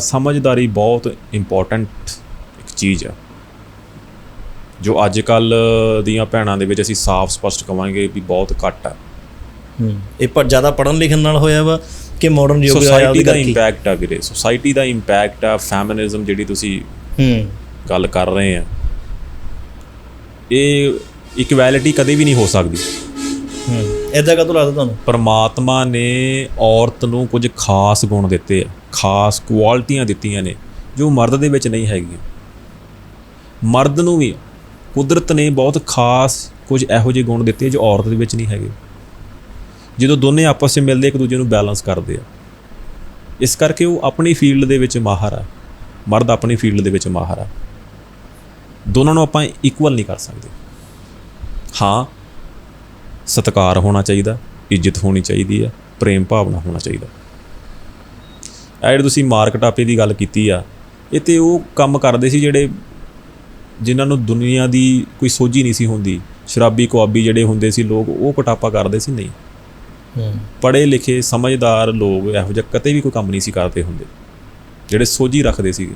ਸਮਝਦਾਰੀ ਬਹੁਤ ਇੰਪੋਰਟੈਂਟ ਇੱਕ ਚੀਜ਼ ਆ। ਜੋ ਅੱਜ ਕੱਲ ਦੀਆਂ ਭੈਣਾਂ ਦੇ ਵਿੱਚ ਅਸੀਂ ਸਾਫ਼ ਸਪਸ਼ਟ ਕਵਾਂਗੇ ਵੀ ਬਹੁਤ ਘੱਟ ਆ। ਹੂੰ। ਇਹ ਪਰ ਜ਼ਿਆਦਾ ਪੜਨ ਲਿਖਣ ਨਾਲ ਹੋਇਆ ਵਾ ਕਿ ਮਾਡਰਨ ਯੁੱਗ ਆਇਆ ਸੋਸਾਇਟੀ ਦਾ ਇੰਪੈਕਟ ਆ ਵੀਰੇ। ਸੋਸਾਇਟੀ ਦਾ ਇੰਪੈਕਟ ਆ ਫੈਮਿਨਿਜ਼ਮ ਜਿਹੜੀ ਤੁਸੀਂ ਹੂੰ। ਗੱਲ ਕਰ ਰਹੇ ਆ। ਇਹ ਇਕੁਐਲਿਟੀ ਕਦੇ ਵੀ ਨਹੀਂ ਹੋ ਸਕਦੀ। ਹੂੰ ਕਦੋਂ ਲੱਗਦਾ ਤੁਹਾਨੂੰ? ਪਰਮਾਤਮਾ ਨੇ ਔਰਤ ਨੂੰ ਕੁਝ ਖਾਸ ਗੁਣ ਦਿੱਤੇ ਆ, ਖਾਸ ਕੁਆਲਿਟੀਆਂ ਦਿੱਤੀਆਂ ਨੇ, ਜੋ ਮਰਦ ਦੇ ਵਿੱਚ ਨਹੀਂ ਹੈਗੀਆਂ। ਮਰਦ ਨੂੰ ਵੀ ਕੁਦਰਤ ਨੇ ਬਹੁਤ ਖਾਸ ਕੁਝ ਇਹੋ ਜਿਹੇ ਗੁਣ ਦਿੱਤੇ ਜੋ ਔਰਤ ਦੇ ਵਿੱਚ ਨਹੀਂ ਹੈਗੇ। ਜਦੋਂ ਦੋਨੇ ਆਪਸ ਵਿੱਚ ਮਿਲਦੇ, ਇੱਕ ਦੂਜੇ ਨੂੰ ਬੈਲੈਂਸ ਕਰਦੇ ਆ। ਇਸ ਕਰਕੇ ਉਹ ਆਪਣੀ ਫੀਲਡ ਦੇ ਵਿੱਚ ਮਾਹਰ ਆ। ਮਰਦ ਆਪਣੀ ਫੀਲਡ ਦੇ ਵਿੱਚ ਮਾਹਰ ਆ। ਦੋਨਾਂ ਨੂੰ ਆਪਾਂ ਇਕੁਅਲ ਨਹੀਂ ਕਰ ਸਕਦੇ। ਹਾਂ ਸਤਿਕਾਰ ਹੋਣਾ ਚਾਹੀਦਾ ਇੱਜ਼ਤ ਹੋਣੀ ਚਾਹੀਦੀ ਹੈ ਪ੍ਰੇਮ ਭਾਵਨਾ ਹੋਣਾ ਚਾਹੀਦਾ। ਇਹ ਜਿਹੜੇ ਤੁਸੀਂ ਮਾਰਕੀਟ ਆਪੇ ਦੀ ਗੱਲ ਕੀਤੀ ਆ ਇਹ ਤੇ ਉਹ ਕੰਮ ਕਰਦੇ ਸੀ ਜਿਹੜੇ ਜਿਨ੍ਹਾਂ ਨੂੰ ਦੁਨੀਆ ਦੀ ਕੋਈ ਸੋਝੀ ਨਹੀਂ ਸੀ ਹੁੰਦੀ। ਸ਼ਰਾਬੀ ਕੁਆਬੀ ਜਿਹੜੇ ਹੁੰਦੇ ਸੀ ਲੋਕ ਉਹ ਕਟਾਪਾ ਕਰਦੇ ਸੀ ਨਹੀਂ। ਹੂੰ। ਪੜ੍ਹੇ ਲਿਖੇ ਸਮਝਦਾਰ ਲੋਕ ਇਹੋ ਜਿਹਾ ਕਦੇ ਵੀ ਕੋਈ ਕੰਮ ਨਹੀਂ ਸੀ ਕਰਦੇ ਹੁੰਦੇ ਜਿਹੜੇ ਸੋਝੀ ਰੱਖਦੇ ਸੀਗੇ।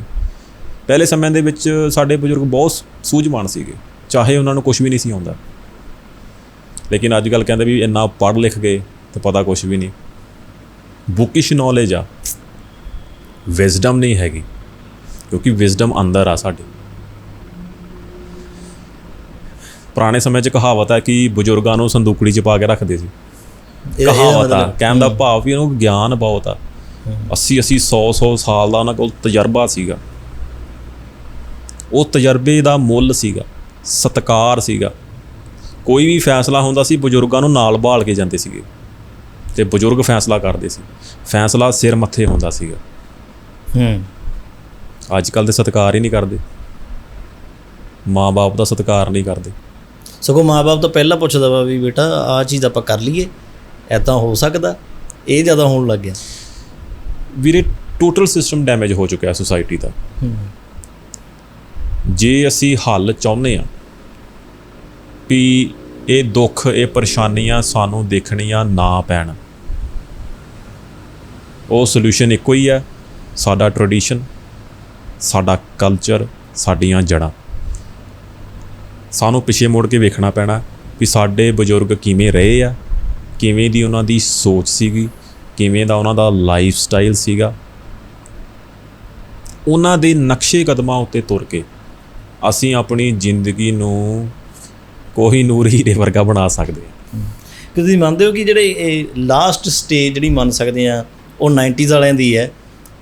ਪਹਿਲੇ ਸਮਿਆਂ ਦੇ ਵਿੱਚ ਸਾਡੇ ਬਜ਼ੁਰਗ ਬਹੁਤ ਸੂਝਵਾਨ ਸੀਗੇ ਚਾਹੇ ਉਹਨਾਂ ਨੂੰ ਕੁਝ ਵੀ ਨਹੀਂ ਸੀ ਆਉਂਦਾ। ਲੇਕਿਨ ਅੱਜ ਕੱਲ ਕਹਿੰਦੇ ਵੀ ਇੰਨਾ ਪੜ੍ਹ ਲਿਖ ਗਏ ਤੇ ਪਤਾ ਕੁਝ ਵੀ ਨਹੀਂ। ਬੁਕਿਸ਼ ਨੌਲੇਜ ਆ ਵਿਜ਼ਡਮ ਨਹੀਂ ਹੈਗੀ ਕਿਉਂਕਿ ਵਿਜ਼ਡਮ ਅੰਦਰ ਆ ਸਾਡੇ। ਪੁਰਾਣੇ ਸਮੇਂ 'ਚ ਕਹਾਵਤ ਹੈ ਕਿ ਬਜ਼ੁਰਗਾਂ ਨੂੰ ਸੰਦੂਕੜੀ 'ਚ ਪਾ ਕੇ ਰੱਖਦੇ ਸੀ। ਕਹਾਵਤ ਆ ਕਹਿਣ ਦਾ ਭਾਵ ਵੀ ਉਹਨੂੰ ਗਿਆਨ ਬਹੁਤ ਆ। 80 80 100 100 ਸਾਲ ਦਾ ਉਹਨਾਂ ਕੋਲ ਤਜਰਬਾ ਸੀਗਾ। ਉਹ ਤਜਰਬੇ ਦਾ ਮੁੱਲ ਸੀਗਾ ਸਤਕਾਰ ਸੀਗਾ। ਕੋਈ ਵੀ ਫੈਸਲਾ ਹੁੰਦਾ ਸੀ ਬਜ਼ੁਰਗਾਂ ਨੂੰ ਨਾਲ ਬਾਲ ਕੇ ਜਾਂਦੇ ਸੀਗੇ। ਤੇ ਬਜ਼ੁਰਗ ਫੈਸਲਾ ਕਰਦੇ ਸੀ। ਫੈਸਲਾ ਸਿਰ ਮੱਥੇ ਹੁੰਦਾ ਸੀਗਾ। ਹੂੰ। ਅੱਜ ਕੱਲ ਦੇ ਸਤਕਾਰ ਹੀ ਨਹੀਂ ਕਰਦੇ। ਮਾਂ-ਬਾਪ ਦਾ ਸਤਕਾਰ ਨਹੀਂ ਕਰਦੇ। ਸਗੋਂ ਮਾਪੇ ਤਾਂ ਪਹਿਲਾਂ ਪੁੱਛਦਾ ਵਾ ਵੀ ਬੇਟਾ ਆ ਚੀਜ਼ ਆਪਾਂ ਕਰ ਲਈਏ। ਐਦਾਂ ਹੋ ਸਕਦਾ। ਇਹ ਜ਼ਿਆਦਾ ਹੋਣ ਲੱਗ ਗਿਆ। ਵੀਰੇ ਟੋਟਲ ਸਿਸਟਮ ਡੈਮੇਜ ਹੋ ਚੁੱਕਿਆ ਸੋਸਾਇਟੀ ਦਾ। ਹੂੰ। ਜੇ ਅਸੀਂ ਹੱਲ ਚਾਹੁੰਦੇ ਆ ਵੀ ਇਹ ਦੁੱਖ, ਇਹ ਪਰੇਸ਼ਾਨੀਆਂ ਸਾਨੂੰ ਦੇਖਣੀਆਂ ਨਾ ਪੈਣ। ਉਹ ਸੋਲੂਸ਼ਨ ਇੱਕੋ ਹੀ ਹੈ, ਸਾਡਾ ਟ੍ਰੈਡੀਸ਼ਨ ਸਾਡਾ ਕਲਚਰ ਸਾਡੀਆਂ ਜੜ੍ਹਾਂ ਸਾਨੂੰ ਪਿੱਛੇ ਮੁੜ ਕੇ ਵੇਖਣਾ ਪੈਣਾ ਵੀ ਸਾਡੇ ਬਜ਼ੁਰਗ ਕਿਵੇਂ ਰਹੇ ਆ, ਕਿਵੇਂ ਦੀ ਉਹਨਾਂ ਦੀ ਸੋਚ ਸੀਗੀ, ਕਿਵੇਂ ਦਾ ਉਹਨਾਂ ਦਾ ਲਾਈਫ ਸਟਾਈਲ ਸੀਗਾ। ਉਹਨਾਂ ਦੇ ਨਕਸ਼ੇ ਕਦਮਾਂ ਉੱਤੇ ਤੁਰ ਕੇ ਅਸੀਂ ਆਪਣੀ ਜ਼ਿੰਦਗੀ ਨੂੰ ਕੋਈ ਨੂਰ ਹੀਰੇ ਵਰਗਾ ਬਣਾ ਸਕਦੇ ਹਾਂ ਤੁਸੀਂ ਮੰਨਦੇ ਹੋ ਕਿ ਜਿਹੜੇ ਇਹ ਲਾਸਟ ਸਟੇਜ ਜਿਹੜੀ ਮੰਨ ਸਕਦੇ ਆ, ਉਹ 90s ਵਾਲਿਆਂ ਦੀ ਹੈ।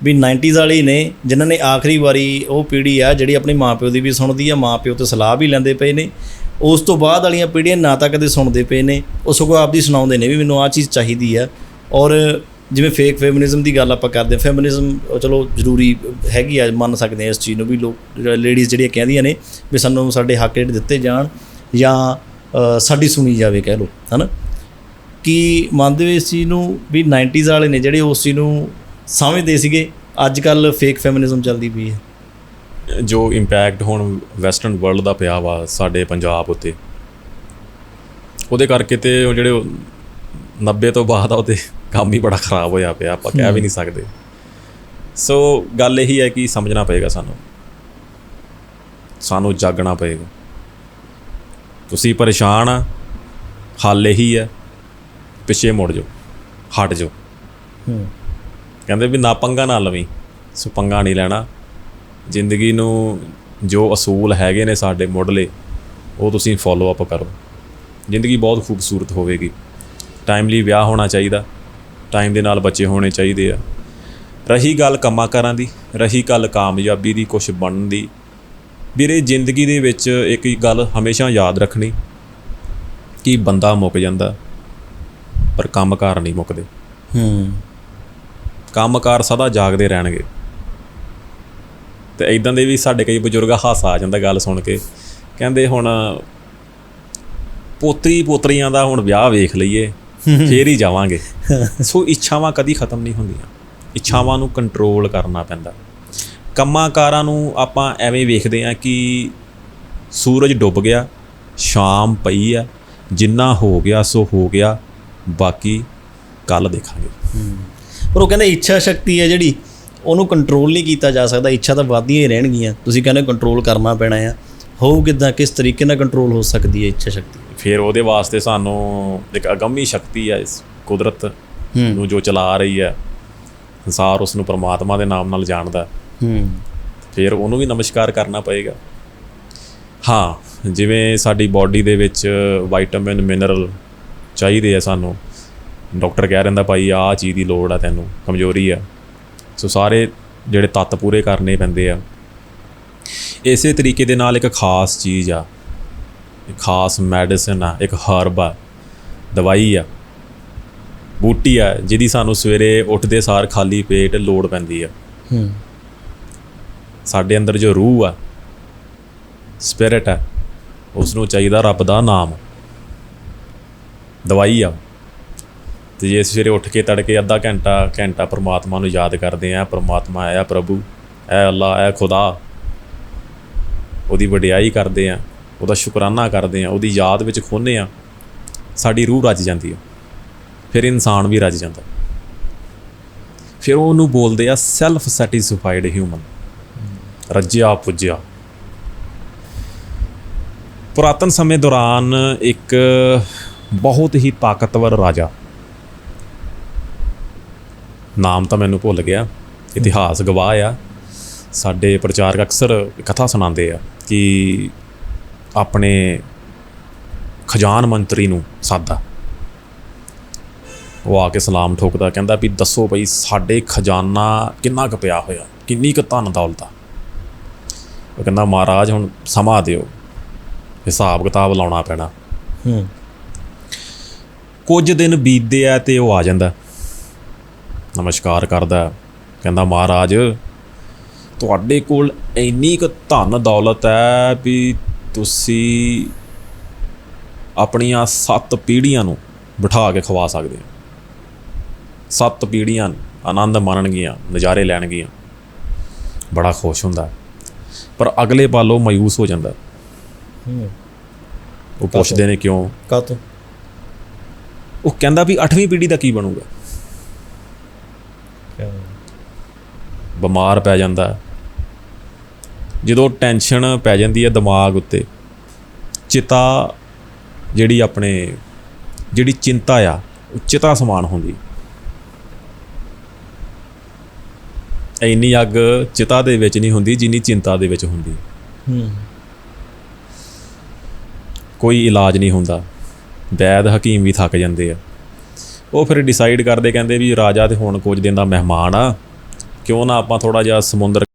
ਵੀ 90s ਵਾਲੇ ਨੇ, ਜਿਨ੍ਹਾਂ ਨੇ ਆਖਰੀ ਵਾਰੀ ਉਹ ਪੀੜ੍ਹੀ ਆ ਜਿਹੜੀ ਆਪਣੇ ਮਾਪਿਓ ਦੀ ਵੀ ਸੁਣਦੀ ਆ, ਮਾਪਿਓ 'ਤੇ ਸਲਾਹ ਵੀ ਲੈਂਦੇ ਪਏ ਨੇ। ਉਸ ਤੋਂ ਬਾਅਦ ਵਾਲੀਆਂ ਪੀੜ੍ਹੀਆਂ ਨਾ ਤਾਂ ਕਦੇ ਸੁਣਦੇ ਪਏ ਨੇ, ਉਹ ਸਗੋਂ ਆਪਦੀ ਸੁਣਾਉਂਦੇ ਨੇ ਵੀ ਮੈਨੂੰ ਆਹ ਚੀਜ਼ ਚਾਹੀਦੀ ਆ। ਔਰ ਜਿਵੇਂ ਫੇਕ ਫੈਮਿਨਿਜ਼ਮ ਦੀ ਗੱਲ ਆਪਾਂ ਕਰਦੇ ਹਾਂ ਫੈਮਿਨਿਜ਼ਮ ਚਲੋ ਜ਼ਰੂਰੀ ਹੈਗੀ ਆ, ਮੰਨ ਸਕਦੇ ਆ ਇਸ ਚੀਜ਼ ਨੂੰ ਵੀ ਲੋਕ, ਲੇਡੀਜ਼ ਜਿਹੜੀਆਂ ਕਹਿੰਦੀਆਂ ਨੇ ਵੀ ਸਾਨੂੰ ਸਾਡੇ ਹੱਕ ਜਿਹੜੇ ਦਿੱਤੇ ਜਾਣ। ਜਾਂ ਸਾਡੀ ਸੁਣੀ ਜਾਵੇ ਕਹਿ ਲਓ, ਹਨਾ? ਕਿ ਮੰਨਦੇ ਹੋ ਇਸ ਚੀਜ਼ ਨੂੰ ਵੀ 90s ਵਾਲੇ ਨੇ ਜਿਹੜੇ ਉਸ ਚੀਜ਼ ਨੂੰ ਸਮਝਦੇ ਸੀਗੇ ਅੱਜ ਕੱਲ ਫੇਕ ਫੈਮਿਨਿਜ਼ਮ ਚੱਲਦੀ ਪਈ ਹੈ? ਜੋ ਇੰਪੈਕਟ ਹੁਣ ਵੈਸਟਰਨ ਵਰਲਡ ਦਾ ਪਿਆ ਵਾ, ਸਾਡੇ ਪੰਜਾਬ ਉੱਤੇ, ਉਹਦੇ ਕਰਕੇ ਤੇ ਉਹ ਜਿਹੜੇ ਉਹ 90 ਤੋਂ ਬਾਅਦ ਆ, ਉਹਦੇ ਕੰਮ ਹੀ ਬੜਾ ਖਰਾਬ ਹੋਇਆ ਪਿਆ, ਆਪਾਂ ਕਹਿ ਵੀ ਨਹੀਂ ਸਕਦੇ। ਸੋ ਗੱਲ ਇਹੀ ਹੈ ਕਿ ਸਮਝਣਾ ਪਏਗਾ ਸਾਨੂੰ। ਸਾਨੂੰ ਜਾਗਣਾ ਪਏਗਾ। ਤੁਸੀਂ ਪਰੇਸ਼ਾਨ ਆ ਹੱਲ ਇਹੀ ਹੈ ਪਿੱਛੇ ਮੁੜ ਜਾਓ ਹਟ ਜਾਓ। ਹੂੰ। ਕਹਿੰਦੇ ਵੀ ਨਾ ਪੰਗਾ ਨਾ ਲਵੀਂ ਸੋ ਪੰਗਾ ਨਹੀਂ ਲੈਣਾ। ਜ਼ਿੰਦਗੀ ਨੂੰ ਜੋ ਅਸੂਲ ਹੈਗੇ ਨੇ ਸਾਡੇ ਮੁੱਢਲੇ ਉਹ ਤੁਸੀਂ ਫੋਲੋ ਅਪ ਕਰੋ। ਜ਼ਿੰਦਗੀ ਬਹੁਤ ਖੂਬਸੂਰਤ ਹੋਵੇਗੀ। ਟਾਈਮਲੀ ਵਿਆਹ ਹੋਣਾ ਚਾਹੀਦਾ ਟਾਈਮ ਦੇ ਨਾਲ ਬੱਚੇ ਹੋਣੇ ਚਾਹੀਦੇ ਆ। ਰਹੀ ਗੱਲ ਕੰਮਾਂ ਕਾਰਾਂ ਦੀ ਰਹੀ ਗੱਲ ਕਾਮਯਾਬੀ ਦੀ ਕੁਝ ਬਣਨ ਦੀ ਵੀਰੇ ਜ਼ਿੰਦਗੀ ਦੇ ਵਿੱਚ ਇੱਕ ਗੱਲ ਹਮੇਸ਼ਾ ਯਾਦ ਰੱਖਣੀ ਕਿ ਬੰਦਾ ਮੁੱਕ ਜਾਂਦਾ ਪਰ ਕੰਮਕਾਰ ਨਹੀਂ ਮੁੱਕਦੇ। ਹੂੰ। ਕੰਮਕਾਰ ਸਦਾ ਜਾਗਦੇ ਰਹਿਣਗੇ। ਤੇ ਇਦਾਂ ਦੇ ਵੀ ਸਾਡੇ ਕਈ ਬਜ਼ੁਰਗ ਹਾਸਾ ਆ ਜਾਂਦਾ ਗੱਲ ਸੁਣ ਕੇ। ਕਹਿੰਦੇ ਹੁਣ ਪੋਤਰੀ ਪੋਤਰੀਆਂ ਦਾ ਹੁਣ ਵਿਆਹ ਵੇਖ ਲਈਏ ਫੇਰ ਹੀ ਜਾਵਾਂਗੇ। ਸੋ ਇੱਛਾਵਾਂ ਕਦੀ ਖਤਮ ਨਹੀਂ ਹੁੰਦੀਆਂ। ਇੱਛਾਵਾਂ ਨੂੰ ਕੰਟਰੋਲ ਕਰਨਾ ਪੈਂਦਾ। ਕੰਮਾਂ ਕਾਰਾਂ ਨੂੰ ਆਪਾਂ ਐਵੇਂ ਵੇਖਦੇ ਆ ਕਿ ਸੂਰਜ ਡੁੱਬ ਗਿਆ ਸ਼ਾਮ ਪਈ ਆ ਜਿੰਨਾ ਹੋ ਗਿਆ ਸੋ ਹੋ ਗਿਆ ਬਾਕੀ ਕੱਲ ਦੇਖਾਂਗੇ। ਪਰ ਉਹ ਕਹਿੰਦੇ ਇੱਛਾ ਸ਼ਕਤੀ ਹੈ ਜਿਹੜੀ ਉਹਨੂੰ ਕੰਟਰੋਲ ਨਹੀਂ ਕੀਤਾ ਜਾ ਸਕਦਾ ਇੱਛਾ ਤਾਂ ਵੱਧਦੀਆਂ ਹੀ ਰਹਿਣਗੀਆਂ। ਤੁਸੀਂ ਕਹਿੰਦੇ ਕੰਟਰੋਲ ਕਰਨਾ ਪੈਣਾ ਆ। ਹੋਊ ਕਿੱਦਾਂ ਕਿਸ ਤਰੀਕੇ ਨਾਲ ਕੰਟਰੋਲ ਹੋ ਸਕਦੀ ਹੈ ਇੱਛਾ ਸ਼ਕਤੀ? ਫਿਰ ਉਹਦੇ ਵਾਸਤੇ ਸਾਨੂੰ ਇੱਕ ਅਗੰਮੀ ਸ਼ਕਤੀ ਹੈ ਇਸ ਕੁਦਰਤ ਨੂੰ ਜੋ ਚਲਾ ਰਹੀ ਹੈ। ਸੰਸਾਰ ਉਸ ਨੂੰ ਪ੍ਰਮਾਤਮਾ ਦੇ ਨਾਮ ਨਾਲ ਜਾਣਦਾ। ਹੂੰ ਫਿਰ ਉਹਨੂੰ ਵੀ ਨਮਸਕਾਰ ਕਰਨਾ ਪਏਗਾ। ਹਾਂ ਜਿਵੇਂ ਸਾਡੀ ਬਾਡੀ ਦੇ ਵਿੱਚ ਵਿਟਾਮਿਨ ਮਿਨਰਲ ਚਾਹੀਦੇ ਆ ਸਾਨੂੰ। ਡਾਕਟਰ ਕਹਿ ਰਹਿੰਦਾ ਭਾਈ ਆਹ ਚੀਜ਼ ਦੀ ਲੋੜ ਆ ਤੈਨੂੰ ਕਮਜ਼ੋਰੀ ਆ। ਸੋ ਸਾਰੇ ਜਿਹੜੇ ਤੱਤ ਪੂਰੇ ਕਰਨੇ ਪੈਂਦੇ ਆ। ਇਸੇ ਤਰੀਕੇ ਦੇ ਨਾਲ ਇੱਕ ਖਾਸ ਚੀਜ਼ ਆ। ਇੱਕ ਖਾਸ ਮੈਡੀਸਨ ਆ ਇੱਕ ਹਰਬ ਆ ਦਵਾਈ ਆ। ਬੂਟੀ ਆ ਜਿਹਦੀ ਸਾਨੂੰ ਸਵੇਰੇ ਉੱਠਦੇ ਸਾਰ ਖਾਲੀ ਪੇਟ ਲੋੜ ਪੈਂਦੀ ਆ। ਹੂੰ। ਸਾਡੇ ਅੰਦਰ ਜੋ ਰੂਹ ਆ ਸਪਿਰਿਟ ਆ ਉਸ ਨੂੰ ਚਾਹੀਦਾ ਰੱਬ ਦਾ ਨਾਮ। ਦਵਾਈ ਆ। ਤੇ ਜੇ ਸਵੇਰੇ ਉੱਠ ਕੇ ਤੜਕੇ ਅੱਧਾ ਘੰਟਾ ਘੰਟਾ ਪ੍ਰਮਾਤਮਾ ਨੂੰ ਯਾਦ ਕਰਦੇ ਆ ਪ੍ਰਮਾਤਮਾ ਹੈ ਪ੍ਰਭੂ, ਐ ਅੱਲਾ ਐ ਖੁਦਾ। ਉਹਦੀ ਵਡਿਆਈ ਕਰਦੇ ਆ ਉਹਦਾ ਸ਼ੁਕਰਾਨਾ ਕਰਦੇ ਆ ਉਹਦੀ ਯਾਦ ਵਿੱਚ ਖੋਨੇ ਆ ਸਾਡੀ ਰੂਹ ਰੱਜ ਜਾਂਦੀ ਆ। ਫਿਰ ਇਨਸਾਨ ਵੀ ਰੱਜ ਜਾਂਦਾ। ਫਿਰ ਉਹਨੂੰ ਬੋਲਦੇ ਆ ਸੈਲਫ ਸੈਟੀਸਫਾਈਡ ਹਿਊਮਨ ਰੱਜਿਆ ਪੁੱਜਿਆ। ਪੁਰਾਤਨ ਸਮੇਂ ਦੌਰਾਨ ਇੱਕ ਬਹੁਤ ਹੀ ਤਾਕਤਵਰ ਰਾਜਾ। ਨਾਮ ਤਾਂ ਮੈਨੂੰ ਭੁੱਲ ਗਿਆ, ਇਤਿਹਾਸ ਗਵਾਹ ਆ। ਸਾਡੇ ਪ੍ਰਚਾਰਕ ਅਕਸਰ ਕਥਾ ਸੁਣਾਉਂਦੇ ਆ ਕਿ ਆਪਣੇ ਖਜ਼ਾਨ ਮੰਤਰੀ ਨੂੰ ਸਾਦਾ। ਉਹ ਆ ਕੇ ਸਲਾਮ ਠੋਕਦਾ, ਕਹਿੰਦਾ ਵੀ ਦੱਸੋ ਭਈ ਸਾਡੇ ਖਜ਼ਾਨਾ ਕਿੰਨਾ ਕੁ ਪਿਆ ਹੋਇਆ, ਕਿੰਨੀ ਕੁ ਧਨ ਦੌਲਤ ਆ। ਉਹ ਕਹਿੰਦਾ ਮਹਾਰਾਜ ਹੁਣ ਸਮਾਂ ਦਿਓ। ਹਿਸਾਬ ਕਿਤਾਬ ਲਾਉਣਾ ਪੈਣਾ। ਹੂੰ। ਕੁਝ ਦਿਨ ਬੀਤਦੇ ਆ ਤੇ ਉਹ ਆ ਜਾਂਦਾ। ਨਮਸਕਾਰ ਕਰਦਾ। ਕਹਿੰਦਾ ਮਹਾਰਾਜ ਤੁਹਾਡੇ ਕੋਲ ਇੰਨੀ ਕੁ ਧਨ ਦੌਲਤ ਹੈ ਵੀ ਤੁਸੀਂ ਆਪਣੀਆਂ ਸੱਤ ਪੀੜ੍ਹੀਆਂ ਨੂੰ ਬਿਠਾ ਕੇ ਖਵਾ ਸਕਦੇ ਹੋ। ਸੱਤ ਪੀੜ੍ਹੀਆਂ ਆਨੰਦ ਮਾਣਨਗੀਆਂ ਨਜ਼ਾਰੇ ਲੈਣਗੀਆਂ। ਬੜਾ ਖੁਸ਼ ਹੁੰਦਾ। ਪਰ ਅਗਲੇ ਪਲ ਉਹ ਮਾਯੂਸ ਹੋ ਜਾਂਦਾ। ਹੂੰ। ਉਹ ਪੁੱਛਦੇ ਨੇ ਕਿਉਂ? ਕਾਤੋਂ ਉਹ ਕਹਿੰਦਾ ਵੀ 8ਵੀਂ ਪੀੜ੍ਹੀ ਦਾ ਕੀ ਬਣੂਗਾ? ਬਿਮਾਰ ਪੈ ਜਾਂਦਾ। ਜਦੋਂ ਟੈਨਸ਼ਨ ਪੈ ਜਾਂਦੀ ਹੈ ਦਿਮਾਗ ਉੱਤੇ ਚਿਤਾ ਜਿਹੜੀ ਆਪਣੇ ਜਿਹੜੀ ਚਿੰਤਾ ਆ ਉਹ ਚਿਤਾ ਸਮਾਨ ਹੁੰਦੀ। ਇੰਨੀ ਅੱਗ ਚਿਤਾ ਦੇ ਵਿੱਚ ਨਹੀਂ ਹੁੰਦੀ ਜਿੰਨੀ ਚਿੰਤਾ ਦੇ ਵਿੱਚ ਹੁੰਦੀ। ਹੂੰ। ਕੋਈ ਇਲਾਜ ਨਹੀਂ ਹੁੰਦਾ। ਵੈਦ ਹਕੀਮ ਵੀ ਥੱਕ ਜਾਂਦੇ ਆ। ਉਹ ਫਿਰ ਡਿਸਾਈਡ ਕਰਦੇ ਕਹਿੰਦੇ ਵੀ ਰਾਜਾ ਤੇ ਹੁਣ ਕੁਝ ਦਿਨ ਦਾ ਮਹਿਮਾਨ ਆ। ਕਿਉਂ ਨਾ ਆਪਾਂ ਥੋੜਾ ਜਿਹਾ ਸਮੁੰਦਰ